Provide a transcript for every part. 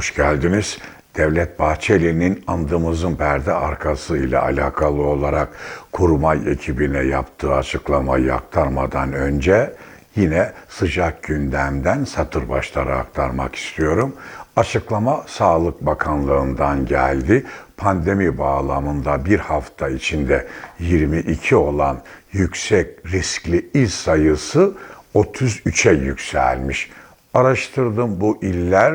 Hoş geldiniz. Devlet Bahçeli'nin andımızın perde arkası ile alakalı olarak kurmay ekibine yaptığı açıklamayı aktarmadan önce yine sıcak gündemden satır başları aktarmak istiyorum. Açıklama Sağlık Bakanlığı'ndan geldi. Pandemi bağlamında bir hafta içinde 22 olan yüksek riskli il sayısı 33'e yükselmiş. Araştırdım bu iller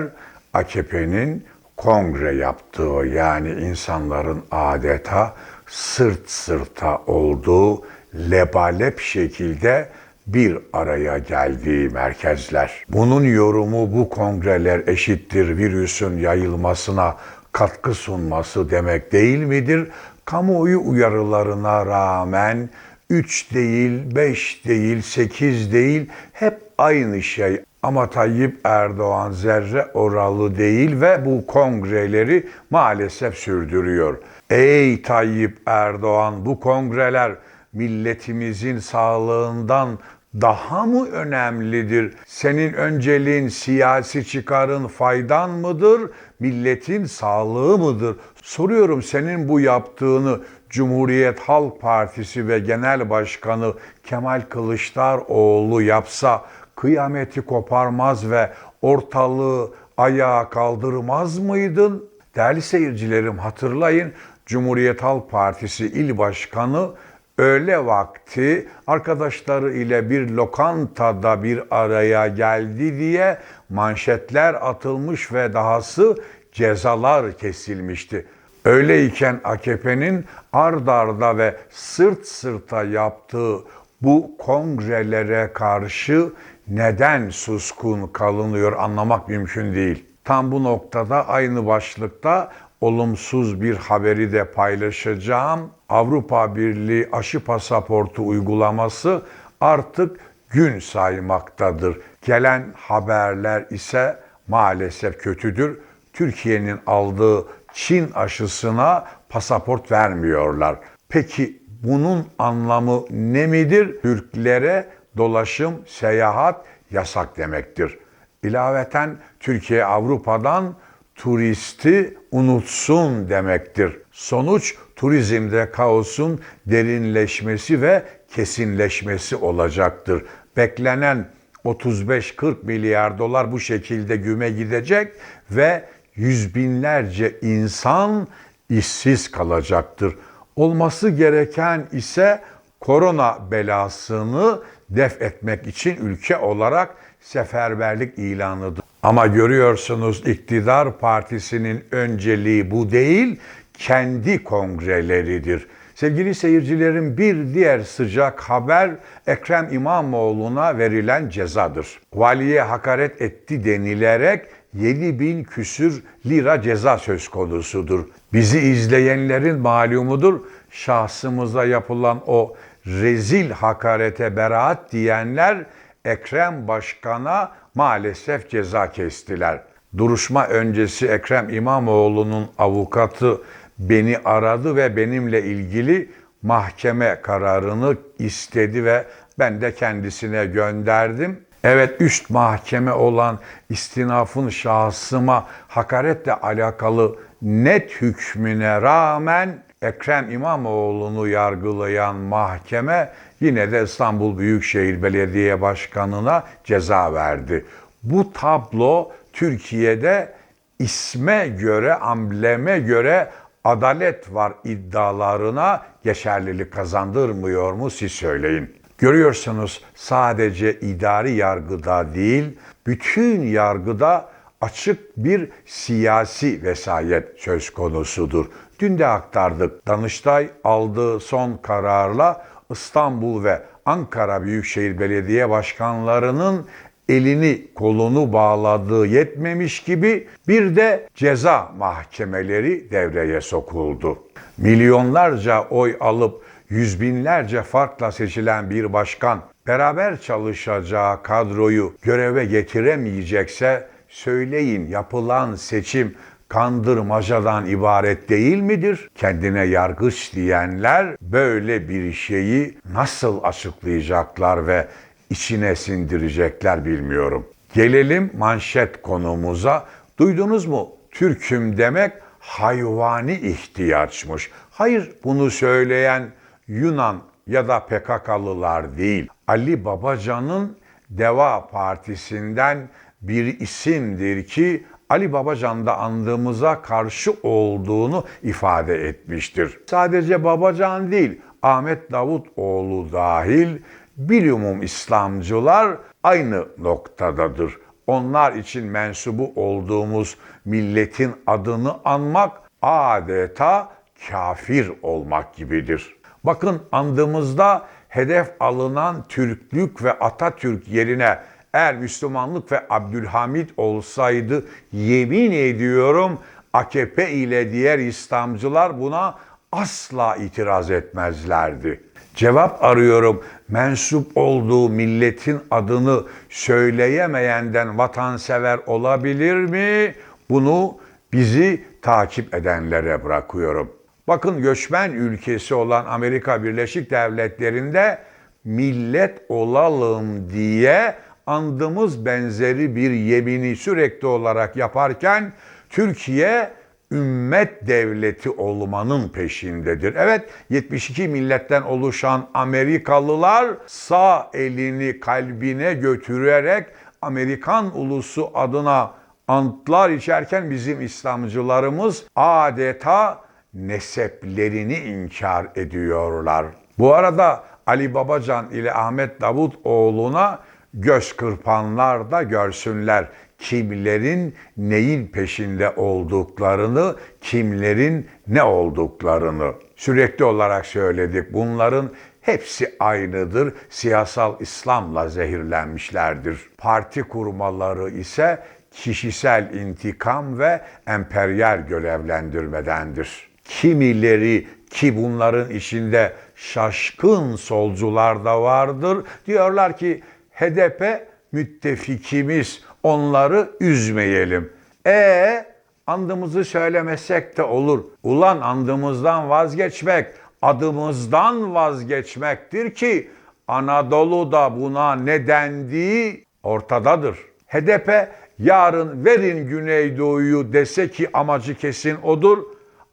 AKP'nin kongre yaptığı yani insanların adeta sırt sırta olduğu lebalep şekilde bir araya geldiği merkezler. Bunun yorumu bu kongreler eşittir virüsün yayılmasına katkı sunması demek değil midir? Kamuoyu uyarılarına rağmen 3 değil, 5 değil, 8 değil hep aynı şey. Ama Tayyip Erdoğan zerre oralı değil ve bu kongreleri maalesef sürdürüyor. Ey Tayyip Erdoğan bu kongreler milletimizin sağlığından daha mı önemlidir? Senin önceliğin siyasi çıkarın faydan mıdır? Milletin sağlığı mıdır? Soruyorum senin bu yaptığını Cumhuriyet Halk Partisi ve Genel Başkanı Kemal Kılıçdaroğlu yapsa kıyameti koparmaz ve ortalığı ayağa kaldırmaz mıydın? Değerli seyircilerim hatırlayın Cumhuriyet Halk Partisi İl Başkanı öğle vakti arkadaşları ile bir lokantada bir araya geldi diye manşetler atılmış ve dahası cezalar kesilmişti. Öyleyken AKP'nin ard arda ve sırt sırta yaptığı bu kongrelere karşı neden suskun kalınıyor anlamak mümkün değil. Tam bu noktada aynı başlıkta olumsuz bir haberi de paylaşacağım. Avrupa Birliği aşı pasaportu uygulaması artık gün saymaktadır. Gelen haberler ise maalesef kötüdür. Türkiye'nin aldığı Çin aşısına pasaport vermiyorlar. Peki bunun anlamı ne midir? Türklere dolaşım, seyahat yasak demektir. İlaveten Türkiye Avrupa'dan turisti unutsun demektir. Sonuç turizmde kaosun derinleşmesi ve kesinleşmesi olacaktır. Beklenen 35-40 milyar dolar bu şekilde güme gidecek ve yüz binlerce insan işsiz kalacaktır. Olması gereken ise korona belasını def etmek için ülke olarak seferberlik ilanıdır. Ama görüyorsunuz iktidar partisinin önceliği bu değil, kendi kongreleridir. Sevgili seyircilerim bir diğer sıcak haber Ekrem İmamoğlu'na verilen cezadır. Valiye hakaret etti denilerek 7 bin küsür lira ceza söz konusudur. Bizi izleyenlerin malumudur şahsımıza yapılan o rezil hakarete beraat diyenler Ekrem Başkan'a maalesef ceza kestiler. Duruşma öncesi Ekrem İmamoğlu'nun avukatı beni aradı ve benimle ilgili mahkeme kararını istedi ve ben de kendisine gönderdim. Evet üst mahkeme olan istinafın şahsıma hakaretle alakalı net hükmüne rağmen Ekrem İmamoğlu'nu yargılayan mahkeme yine de İstanbul Büyükşehir Belediye Başkanı'na ceza verdi. Bu tablo Türkiye'de isme göre, ambleme göre adalet var iddialarına geçerlilik kazandırmıyor mu siz söyleyin. Görüyorsunuz sadece idari yargıda değil, bütün yargıda açık bir siyasi vesayet söz konusudur. Dün de aktardık. Danıştay aldığı son kararla İstanbul ve Ankara Büyükşehir Belediye Başkanlarının elini kolunu bağladığı yetmemiş gibi bir de ceza mahkemeleri devreye sokuldu. Milyonlarca oy alıp yüz binlerce farkla seçilen bir başkan beraber çalışacağı kadroyu göreve getiremeyecekse söyleyin yapılan seçim kandırmacadan ibaret değil midir? Kendine yargıç diyenler böyle bir şeyi nasıl açıklayacaklar ve içine sindirecekler bilmiyorum. Gelelim manşet konumuza. Duydunuz mu? Türküm demek hayvani ihtiyaçmış. Hayır bunu söyleyen Yunan ya da PKK'lılar değil. Ali Babacan'ın Deva Partisi'nden bir isimdir ki Ali Babacan da andığımıza karşı olduğunu ifade etmiştir. Sadece Babacan değil, Ahmet Davutoğlu dahil bilumum İslamcılar aynı noktadadır. Onlar için mensubu olduğumuz milletin adını anmak adeta kafir olmak gibidir. Bakın andığımızda hedef alınan Türklük ve Atatürk yerine eğer Müslümanlık ve Abdülhamit olsaydı yemin ediyorum AKP ile diğer İslamcılar buna asla itiraz etmezlerdi. Cevap arıyorum. Mensup olduğu milletin adını söyleyemeyenden vatansever olabilir mi? Bunu bizi takip edenlere bırakıyorum. Bakın göçmen ülkesi olan Amerika Birleşik Devletleri'nde millet olalım diye andımız benzeri bir yemini sürekli olarak yaparken Türkiye ümmet devleti olmanın peşindedir. Evet 72 milletten oluşan Amerikalılar sağ elini kalbine götürerek Amerikan ulusu adına antlar içerken bizim İslamcılarımız adeta neseplerini inkar ediyorlar. Bu arada Ali Babacan ile Ahmet Davutoğlu'na göz kırpanlar da görsünler kimlerin neyin peşinde olduklarını, kimlerin ne olduklarını. Sürekli olarak söyledik. Bunların hepsi aynıdır. Siyasal İslam'la zehirlenmişlerdir. Parti kurmaları ise kişisel intikam ve emperyal görevlendirmedendir. Kimileri ki bunların içinde şaşkın solcular da vardır. Diyorlar ki HDP müttefikimiz onları üzmeyelim. E andımızı söylemesek de olur. Ulan andımızdan vazgeçmek adımızdan vazgeçmektir ki Anadolu'da buna ne dendiği ortadadır. HDP yarın verin Güneydoğu'yu dese ki amacı kesin odur.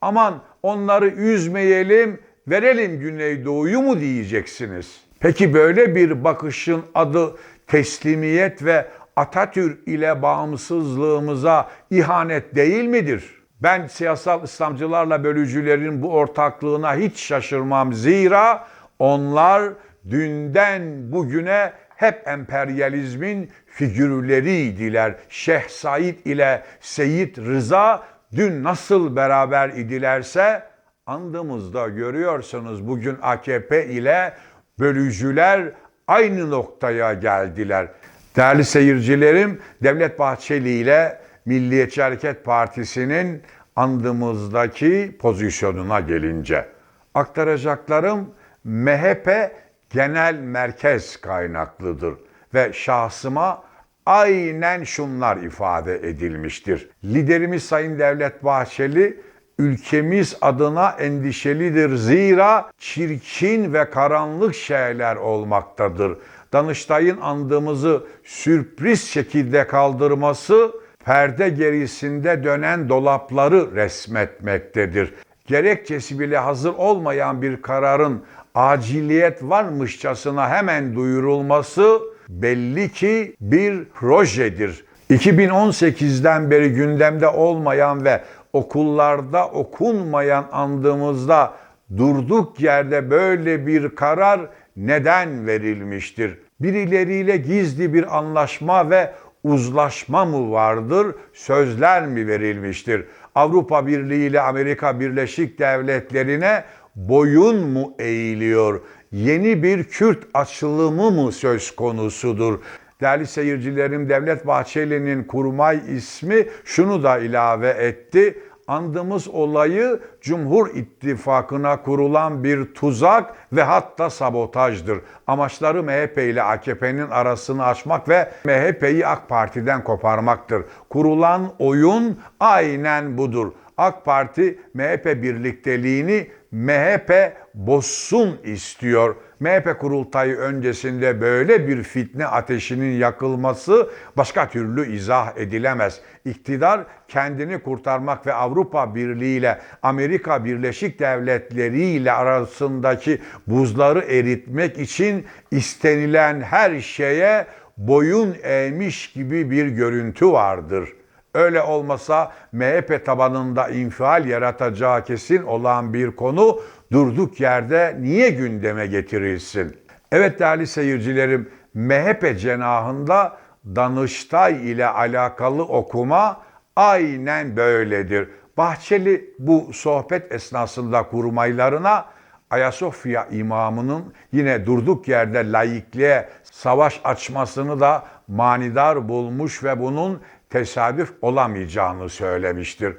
Aman onları üzmeyelim, verelim Güneydoğu'yu mu diyeceksiniz? Peki böyle bir bakışın adı teslimiyet ve Atatürk ile bağımsızlığımıza ihanet değil midir? Ben siyasal İslamcılarla bölücülerin bu ortaklığına hiç şaşırmam. Zira onlar dünden bugüne hep emperyalizmin figürleriydiler. Şeyh Said ile Seyit Rıza dün nasıl beraber idilerse andımızda görüyorsunuz bugün AKP ile bölücüler aynı noktaya geldiler. Değerli seyircilerim, Devlet Bahçeli ile Milliyetçi Hareket Partisi'nin andımızdaki pozisyonuna gelince aktaracaklarım MHP genel merkez kaynaklıdır ve şahsıma aynen şunlar ifade edilmiştir. Liderimiz Sayın Devlet Bahçeli ülkemiz adına endişelidir. Zira çirkin ve karanlık şeyler olmaktadır. Danıştay'ın andığımızı sürpriz şekilde kaldırması perde gerisinde dönen dolapları resmetmektedir. Gerekçesi bile hazır olmayan bir kararın aciliyet varmışçasına hemen duyurulması belli ki bir projedir. 2018'den beri gündemde olmayan ve okullarda okunmayan andığımızda durduk yerde böyle bir karar neden verilmiştir? Birileriyle gizli bir anlaşma ve uzlaşma mı vardır? Sözler mi verilmiştir? Avrupa Birliği ile Amerika Birleşik Devletleri'ne boyun mu eğiliyor? Yeni bir Kürt açılımı mı söz konusudur? Değerli seyircilerim Devlet Bahçeli'nin kurmay ismi şunu da ilave etti. Andığımız olayı Cumhur İttifakı'na kurulan bir tuzak ve hatta sabotajdır. Amaçları MHP ile AKP'nin arasını açmak ve MHP'yi AK Parti'den koparmaktır. Kurulan oyun aynen budur. AK Parti MHP birlikteliğini MHP bozsun istiyor. MHP kurultayı öncesinde böyle bir fitne ateşinin yakılması başka türlü izah edilemez. İktidar kendini kurtarmak ve Avrupa Birliği ile Amerika Birleşik Devletleri ile arasındaki buzları eritmek için istenilen her şeye boyun eğmiş gibi bir görüntü vardır. Öyle olmasa MHP tabanında infial yaratacağı kesin olan bir konu durduk yerde niye gündeme getirilsin? Evet değerli seyircilerim, MHP cenahında Danıştay ile alakalı okuma aynen böyledir. Bahçeli bu sohbet esnasında kurmaylarına Ayasofya imamının yine durduk yerde laikliğe savaş açmasını da manidar bulmuş ve bunun tesadüf olamayacağını söylemiştir.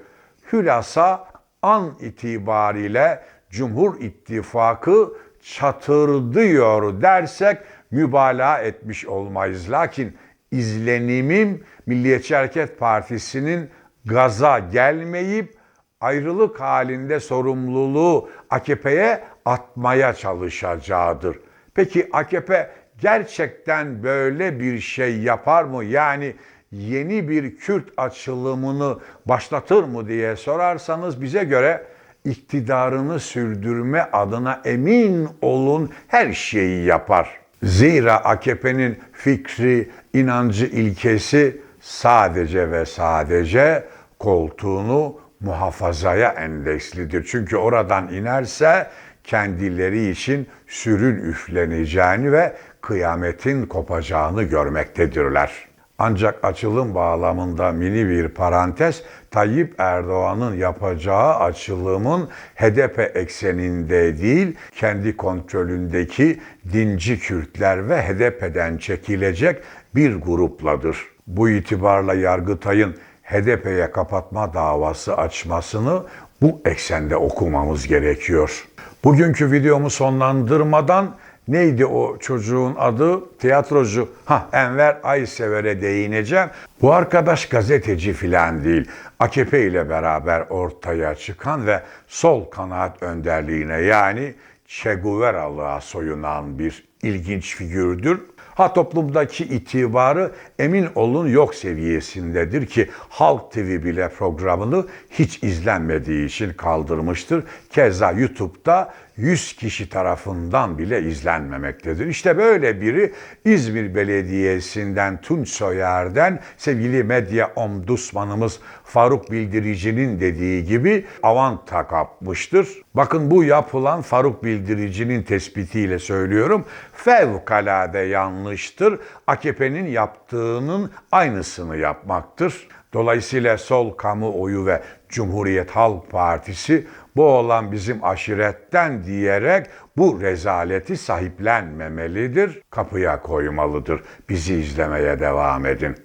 Hülasa an itibariyle Cumhur İttifakı çatırdıyor dersek mübalağa etmiş olmayız. Lakin izlenimim Milliyetçi Hareket Partisi'nin gaza gelmeyip ayrılık halinde sorumluluğu AKP'ye atmaya çalışacağıdır. Peki AKP gerçekten böyle bir şey yapar mı? Yani yeni bir Kürt açılımını başlatır mı diye sorarsanız bize göre iktidarını sürdürme adına emin olun her şeyi yapar. Zira AKP'nin fikri, inancı, ilkesi sadece ve sadece koltuğunu muhafazaya endekslidir. Çünkü oradan inerse kendileri için sürün üfleneceğini ve kıyametin kopacağını görmektedirler. Ancak açılım bağlamında mini bir parantez, Tayyip Erdoğan'ın yapacağı açılımın HDP ekseninde değil, kendi kontrolündeki dinci Kürtler ve HDP'den çekilecek bir grupladır. Bu itibarla Yargıtay'ın HDP'ye kapatma davası açmasını bu eksende okumamız gerekiyor. Bugünkü videomu sonlandırmadan neydi o çocuğun adı? Tiyatrocu. Ha Enver Aysever'e değineceğim. Bu arkadaş gazeteci filan değil. AKP ile beraber ortaya çıkan ve sol kanaat önderliğine yani Che Guevara'lığa soyunan bir ilginç figürdür. Ha toplumdaki itibarı emin olun yok seviyesindedir ki Halk TV bile programını hiç izlenmediği için kaldırmıştır. Keza YouTube'da 100 kişi tarafından bile izlenmemektedir. İşte böyle biri İzmir Belediyesi'nden Tunç Soyer'den sevgili medya omdusmanımız Faruk Bildirici'nin dediği gibi avanta kapmıştır. Bakın bu yapılan Faruk Bildirici'nin tespitiyle söylüyorum. Fevkalade yanlıştır. AKP'nin yaptığının aynısını yapmaktır. Dolayısıyla sol kamuoyu ve Cumhuriyet Halk Partisi bu olan bizim aşiretten diyerek bu rezaleti sahiplenmemelidir, kapıya koymalıdır. Bizi izlemeye devam edin.